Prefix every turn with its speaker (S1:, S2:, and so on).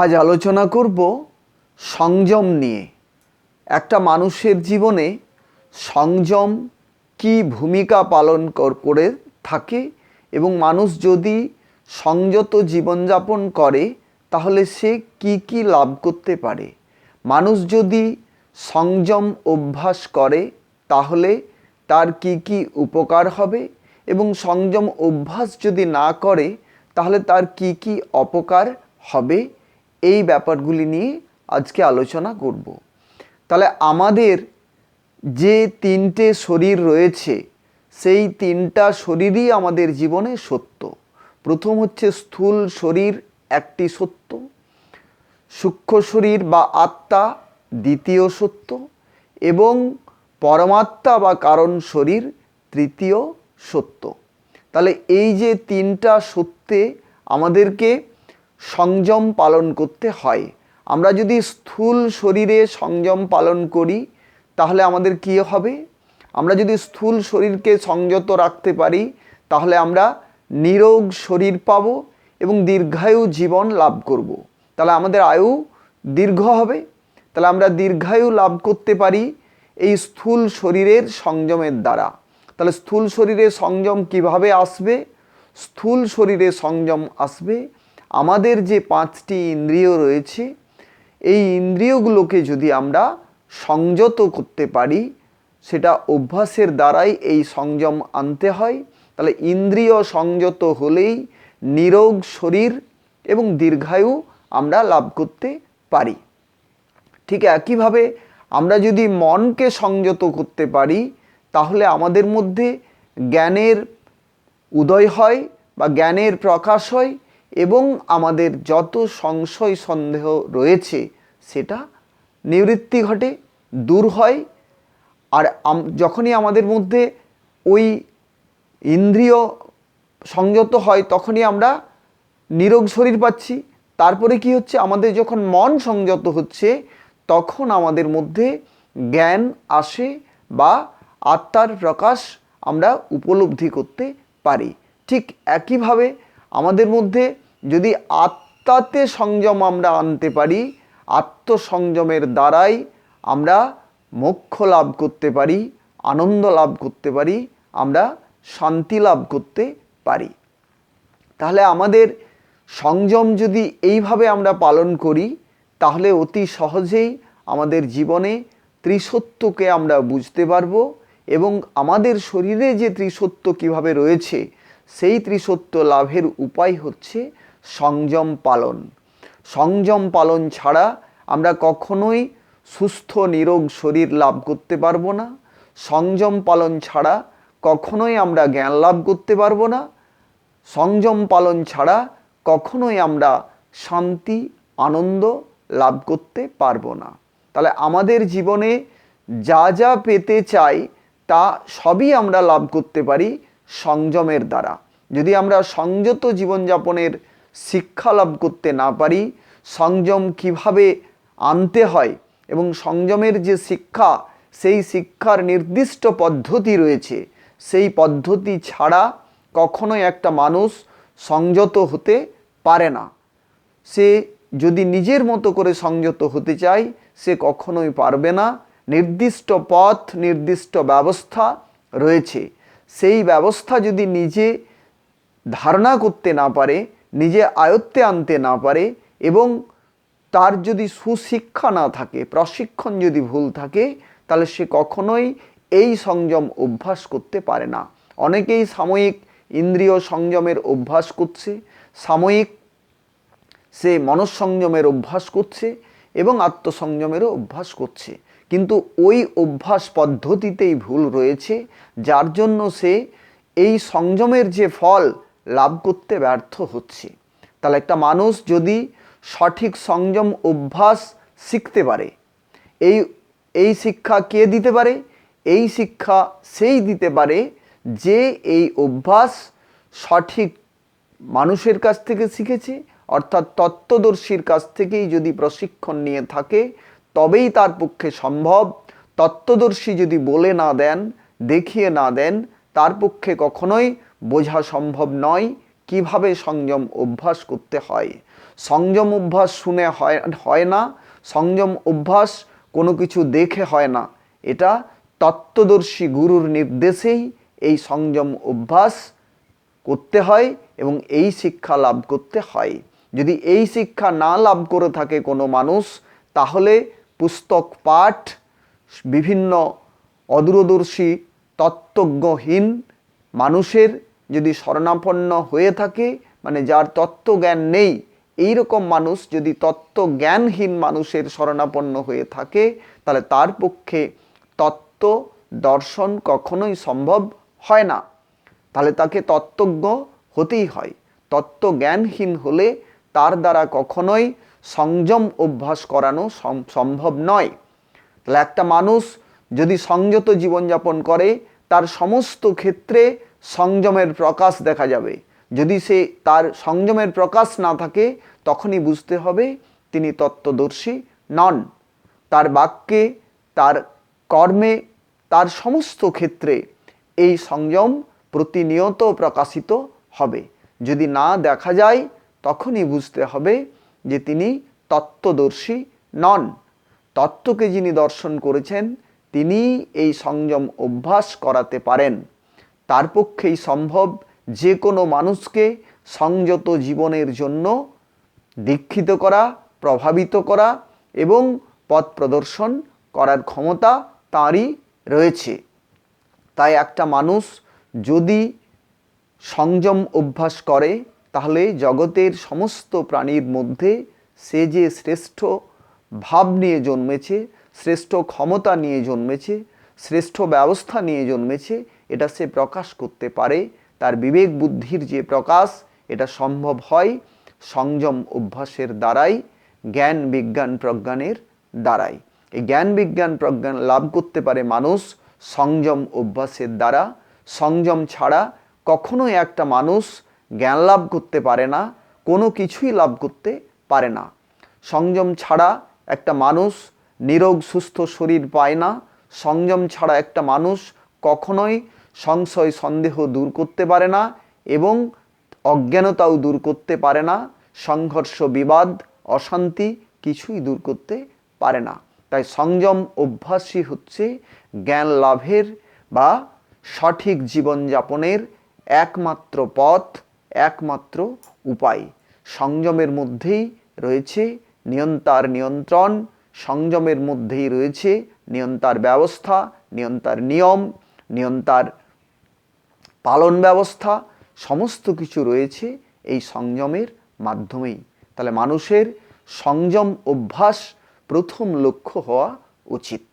S1: আজ আলোচনা করব সংযম নিয়ে। একটা মানুষের জীবনে সংযম কি ভূমিকা পালন করে থাকে এবং মানুষ যদি সংযত জীবনযাপন করে, তাহলে সে কি কি লাভ করতে পারে? মানুষ যদি সংযম অভ্যাস করে, তাহলে তার কি কি উপকার হবে? এবং সংযম অভ্যাস যদি না করে, তাহলে তার কি কি অপকার হবে? এই ব্যাপারগুলি নিয়ে আজকে আলোচনা করব। তাহলে আমাদের যে তিনটে শরীর রয়েছে, সেই তিনটা শরীরই আমাদের জীবনে সত্য। প্রথম হচ্ছে স্থূল শরীর, একটি সত্য। সূক্ষ্ম শরীর বা আত্মা, দ্বিতীয় সত্য। এবং পরমাত্মা বা কারণ শরীর, তৃতীয় সত্য। তাহলে এই যে তিনটা সত্যে আমাদেরকে সংযম পালন করতে হয়। আমরা যদি স্থূল শরীরে সংযম পালন করি, তাহলে আমাদের কী হবে? আমরা যদি স্থূল শরীরকে সংযত রাখতে পারি, তাহলে আমরা নিরোগ শরীর পাবো এবং দীর্ঘায়ু জীবন লাভ করব। তাহলে আমাদের আয়ু দীর্ঘ হবে। তাহলে আমরা দীর্ঘায়ু লাভ করতে পারি এই স্থূল শরীরের সংযমের দ্বারা। তাহলে স্থূল শরীরে সংযম কীভাবে আসবে? স্থূল শরীরে সংযম আসবে আমাদের যে পাঁচটি ইন্দ্রিয় রয়েছে, এই ইন্দ্রিয়গুলোকে যদি আমরা সংযত করতে পারি, সেটা অভ্যাসের দ্বারাই এই সংযম আনতে হয়। তাহলে ইন্দ্রিয় সংযত হলেই নিরোগ শরীর এবং দীর্ঘায়ু আমরা লাভ করতে পারি। ঠিক একইভাবে আমরা যদি মনকে সংযত করতে পারি, তাহলে আমাদের মধ্যে জ্ঞানের উদয় হয় বা জ্ঞানের প্রকাশ হয়। এবং আমাদের যত সংশয় সন্দেহ রয়েছে, সেটা নিবৃত্তি ঘটে, দূর হয়। আর যখনই আমাদের মধ্যে ওই ইন্দ্রিয় সংযত হয়, তখনই আমরা নিরোগ শরীর পাচ্ছি। তারপরে কি হচ্ছে? আমাদের যখন মন সংযত হচ্ছে, তখন আমাদের মধ্যে জ্ঞান আসে বা আত্মার প্রকাশ আমরা উপলব্ধি করতে পারি। ঠিক একইভাবে আমাদের মধ্যে যদি আত্মাতে সংযম আমরা আনতে পারি, আত্মসংযমের দ্বারাই আমরা মোক্ষ লাভ করতে পারি, আনন্দ লাভ করতে পারি, আমরা শান্তি লাভ করতে পারি। তাহলে আমাদের সংযম যদি এইভাবে আমরা পালন করি, তাহলে অতি সহজেই আমাদের জীবনে ত্রিসত্যকে আমরা বুঝতে পারব এবং আমাদের শরীরে যে ত্রিসত্য কীভাবে রয়েছে, সেই ত্রিসত্য লাভের উপায় হচ্ছে সংযম পালন। সংযম পালন ছাড়া আমরা কখনোই সুস্থ, নিরোগ শরীর লাভ করতে পারব না। সংযম পালন ছাড়া কখনোই আমরা জ্ঞান লাভ করতে পারব না। সংযম পালন ছাড়া কখনোই আমরা শান্তি, আনন্দ লাভ করতে পারব না। তাহলে আমাদের জীবনে যা যা পেতে চাই, তা সবই আমরা লাভ করতে পারি সংযমের দ্বারা। যদি আমরা সংযত জীবনযাপনের শিক্ষা লাভ করতে না পারি, সংযম কীভাবে আনতে হয় এবং সংযমের যে শিক্ষা, সেই শিক্ষার নির্দিষ্ট পদ্ধতি রয়েছে। সেই পদ্ধতি ছাড়া কখনোই একটা মানুষ সংযত হতে পারে না। সে যদি নিজের মতো করে সংযত হতে চায়, সে কখনোই পারবে না। নির্দিষ্ট পথ, নির্দিষ্ট ব্যবস্থা রয়েছে। সেই ব্যবস্থা যদি নিজে ধারণা করতে না পারে নিজে আয়ত্তে আনতে না পারে এবং তার যদি সুশিক্ষা না থাকে, প্রশিক্ষণ যদি ভুল থাকে, তাহলে সে কখনোই এই সংযম অভ্যাস করতে পারে না। অনেকেই সাময়িক ইন্দ্রিয় সংযমের অভ্যাস করছে, সাময়িক সে মনঃসংযমের অভ্যাস করছে এবং আত্মসংযমেরও অভ্যাস করছে। কিন্তু ওই অভ্যাস পদ্ধতিতেই ভুল রয়েছে, যার জন্য সে এই সংযমের যে ফল লাভ করতে ব্যর্থ হচ্ছে। তাহলে একটা মানুষ যদি সঠিক সংযম অভ্যাস শিখতে পারে, এই এই শিক্ষা কে দিতে পারে? এই শিক্ষা সেই দিতে পারে যে এই অভ্যাস সঠিক মানুষের কাছ থেকে শিখেছে, অর্থাৎ তত্ত্বদর্শীর কাছ থেকেই যদি প্রশিক্ষণ নিয়ে থাকে, তবেই তার পক্ষে সম্ভব। তত্ত্বদর্শী যদি বলে না দেন, দেখিয়ে না দেন, তার পক্ষে কখনোই বোঝা সম্ভব নয় কীভাবে সংযম অভ্যাস করতে হয়। সংযম অভ্যাস শুনে হয় হয় না। সংযম অভ্যাস কোনো কিছু দেখে হয় না। এটা তত্ত্বদর্শী গুরুর নির্দেশেই এই সংযম অভ্যাস করতে হয় এবং এই শিক্ষা লাভ করতে হয়। যদি এই শিক্ষা না লাভ করে থাকে কোনো মানুষ, তাহলে পুস্তক পাঠ, বিভিন্ন অদূরদর্শী, তত্ত্বজ্ঞহীন মানুষের যদি শরণাপন্ন হয়ে থাকে মানে যার তত্ত্বজ্ঞান নেই এই রকম মানুষ যদি তত্ত্বজ্ঞানহীন মানুষের শরণাপন্ন হয়ে থাকে, তাহলে তার পক্ষে তত্ত্ব দর্শন কখনোই সম্ভব হয় না। তাহলে তাকে তত্ত্বজ্ঞ হতেই হয়। তত্ত্বজ্ঞানহীন হলে তার দ্বারা কখনোই সংযম অভ্যাস করানো সম- সম্ভব নয়। তাহলে একটা মানুষ যদি সংযত জীবনযাপন করে, তার সমস্ত ক্ষেত্রে সংযমের প্রকাশ দেখা যাবে। যদি সে তার সংযমের প্রকাশ না থাকে, তখনই বুঝতে হবে তিনি তত্ত্বদর্শী নন। তার বাক্যে, তার কর্মে, তার সমস্ত ক্ষেত্রে এই সংযম প্রতিনিয়ত প্রকাশিত হবে। যদি না দেখা যায়, তখনই বুঝতে হবে যে তিনি তত্ত্বদর্শী নন। তত্ত্বকে যিনি দর্শন করেছেন তিনি এই সংযম অভ্যাস করাতে পারেন। তার পক্ষেই সম্ভব যে কোনো মানুষকে সংযত জীবনের জন্য দীক্ষিত করা, প্রভাবিত করা এবং পথ প্রদর্শন করার ক্ষমতা তাঁরই রয়েছে। তাই একটা মানুষ যদি সংযম অভ্যাস করে, তাহলে জগতের সমস্ত প্রাণীর মধ্যে সে যে শ্রেষ্ঠ ভাব নিয়ে জন্মেছে, শ্রেষ্ঠ ক্ষমতা নিয়ে জন্মেছে, শ্রেষ্ঠ ব্যবস্থা নিয়ে জন্মেছে এটা সে প্রকাশ করতে পারে, তার বিবেক বুদ্ধির যে প্রকাশ, এটা সম্ভব হয় সংযম অভ্যাসের দ্বারাই, জ্ঞান বিজ্ঞান প্রজ্ঞানের দ্বারাই। এই জ্ঞান বিজ্ঞান প্রজ্ঞান লাভ করতে পারে মানুষ সংযম অভ্যাসের দ্বারা। সংযম ছাড়া কখনোই একটা মানুষ জ্ঞান লাভ করতে পারে না, কোনো কিছুই লাভ করতে পারে না। সংযম ছাড়া একটা মানুষ নিরোগ সুস্থ শরীর পায় না। সংযম ছাড়া একটা মানুষ কখনোই সংশয়, সন্দেহ দূর করতে পারে না এবং অজ্ঞানতাও দূর করতে পারে না। সংঘর্ষ, বিবাদ, অশান্তি কিছুই দূর করতে পারে না। তাই সংযম অভ্যাসই হচ্ছে জ্ঞান লাভের বা সঠিক জীবনযাপনের একমাত্র পথ, একমাত্র উপায়। সংযমের মধ্যেই রয়েছে নিয়ন্তার নিয়ন্ত্রণ, সংযমের মধ্যেই রয়েছে নিয়ন্তার ব্যবস্থা, নিয়ন্তার নিয়ম, নিয়ন্তার পালন ব্যবস্থা, সমস্ত কিছু রয়েছে এই সংযমের মাধ্যমেই। তাহলে মানুষের সংযম অভ্যাস প্রথম লক্ষ্য হওয়া উচিত।